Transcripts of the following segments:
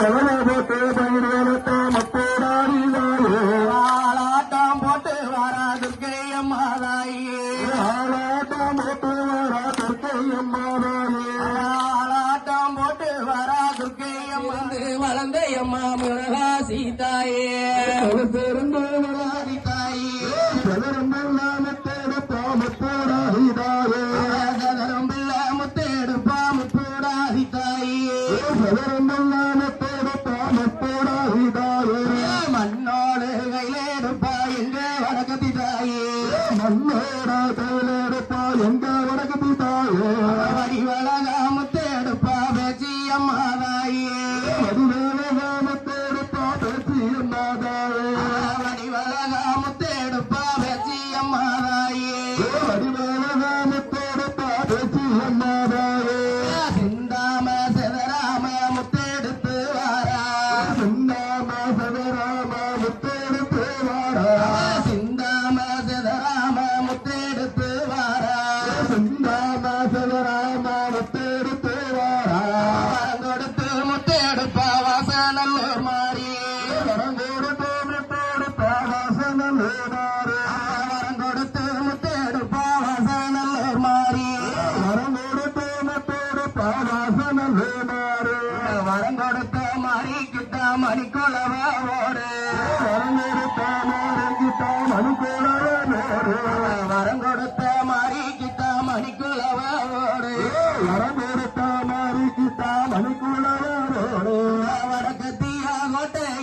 ఎవరైతే పేద தாயே வடிவேல நாமத்தோடு பாடச்சி என்ன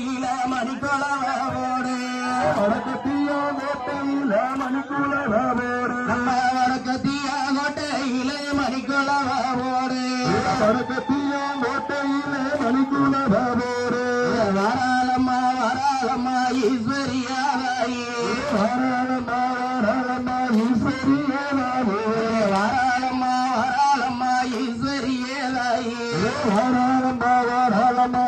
மேட்டையில மணிக்குளவோடு வடக்கத்தியா மேட்டையில மணிக்குளவோடு நம்ம வடக்கத்தியா கோட்டையில மணிக்குளவோடு வடக்கத்தியா கோட்டையில மணிக்குளவோடு வராளம்மா வராளம்மா ஈஸ்வரியாவாயி. வராளம்மா வராளம்மா ஈஸ்வரியாவாயி. வராளம்மா வராளம்மா ஈஸ்வரியாவாயி. வராளம்மா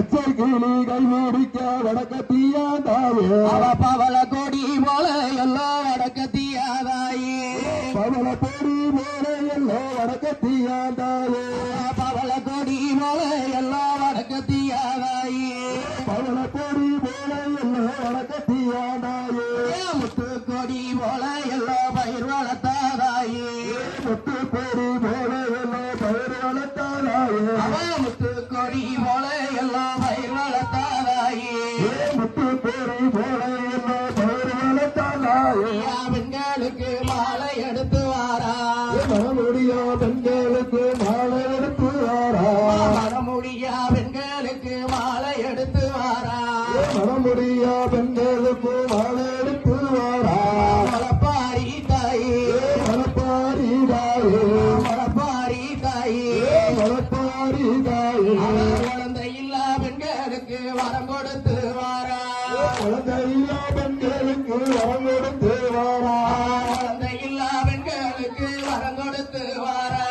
அச்சர் கிளிகள் மூடிக்க வடக்க தீயாதாயே பவள கொடி போல எல்லாம் வடக்க தீயாதாயே பவள கொடி போல எல்லாம் வடக்க தீயாதாயே பவள கொடி போல அவனுக்கு வரம் கொடுத்து வாரா.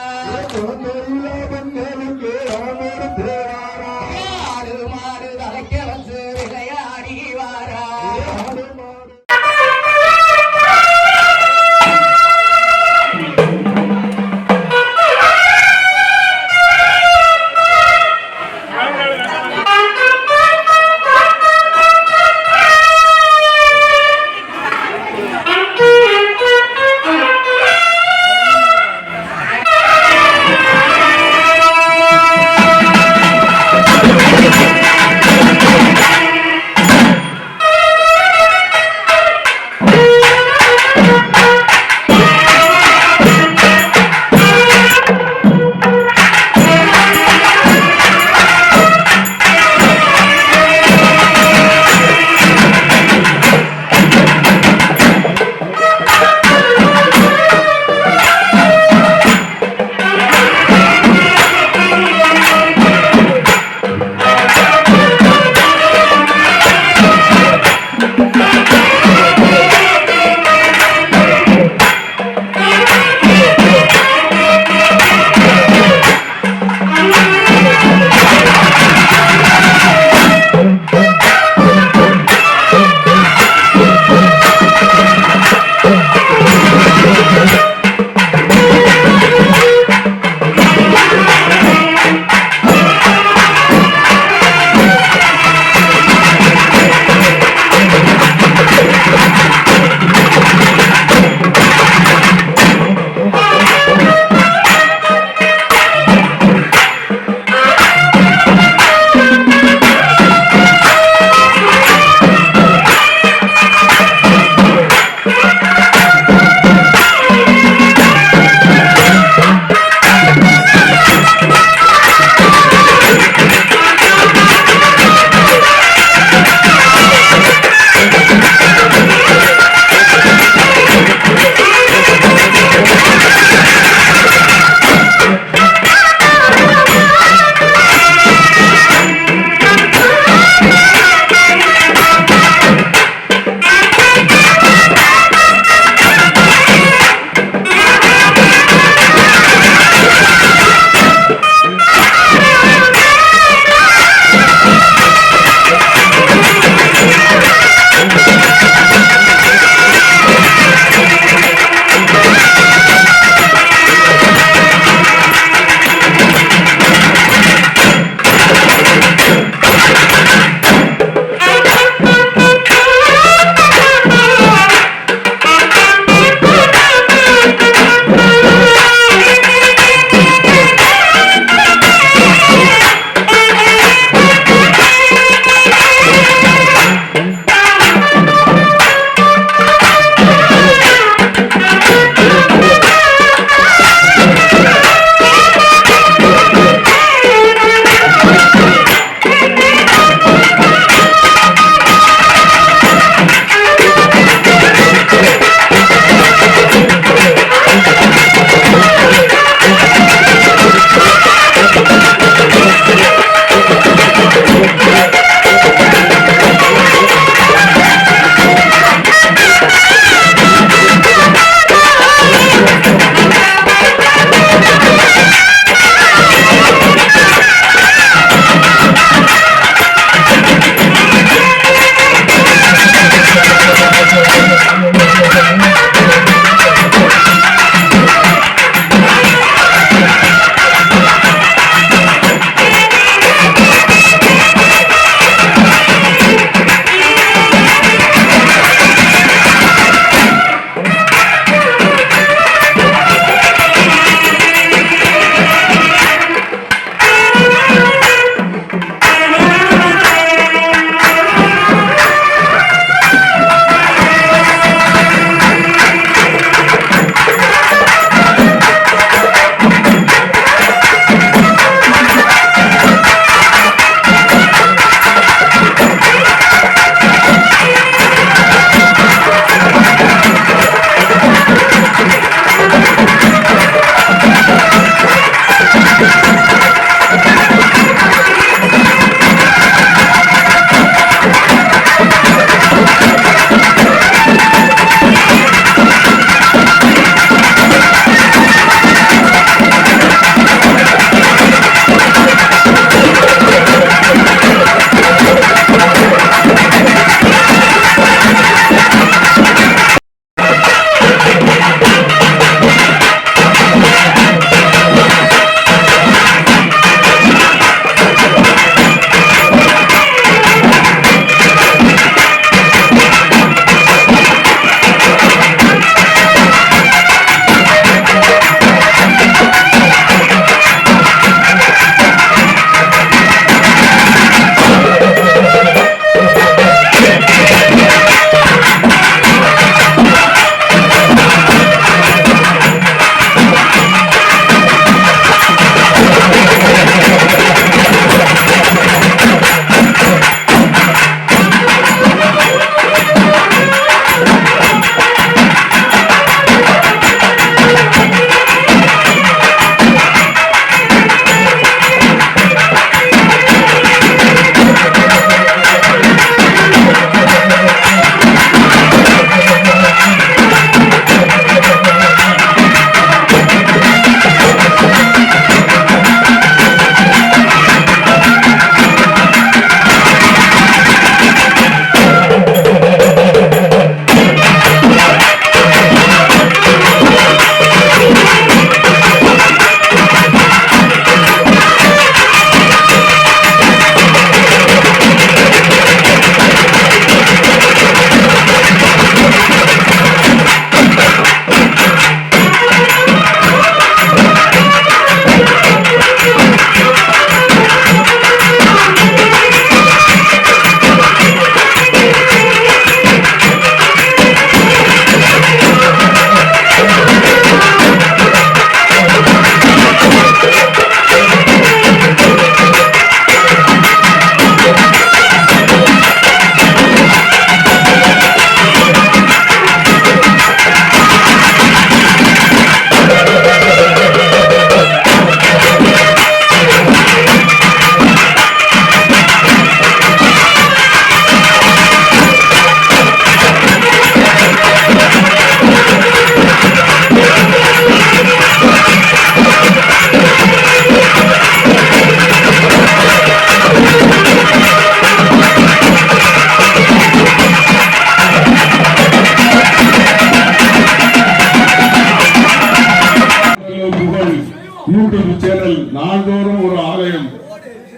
யூடியூப் சேனல் நாள்தோறும் ஒரு ஆலயம்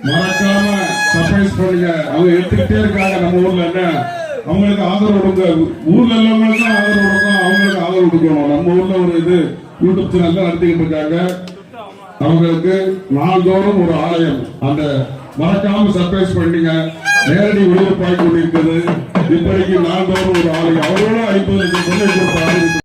மறக்காம சர்ப்ரைஸ் பண்ணுங்க அவங்க எடுத்துக்கிட்டே இருக்காங்க நம்ம ஊர்ல என்ன அவங்களுக்கு ஆதரவு கொடுங்க ஊர்ல உள்ளவங்களுக்கு ஆதரவு கொடுக்கும் அவங்களுக்கு ஆதரவு கொடுக்கணும் நம்ம ஊர்ல ஒரு இது யூடியூப் சேனல் நடத்திக்கிட்டு இருக்காங்க அவங்களுக்கு நாள்தோறும் ஒரு ஆலயம் அந்த மறக்காம சர்ப்ரைஸ் பண்ணீங்க நேரடி ஒளிபரப்பாகி கொண்டிருக்கிறது இப்படிக்கு நாள்தோறும் ஒரு ஆலயம் அவரோட ஐம்பது லட்சம்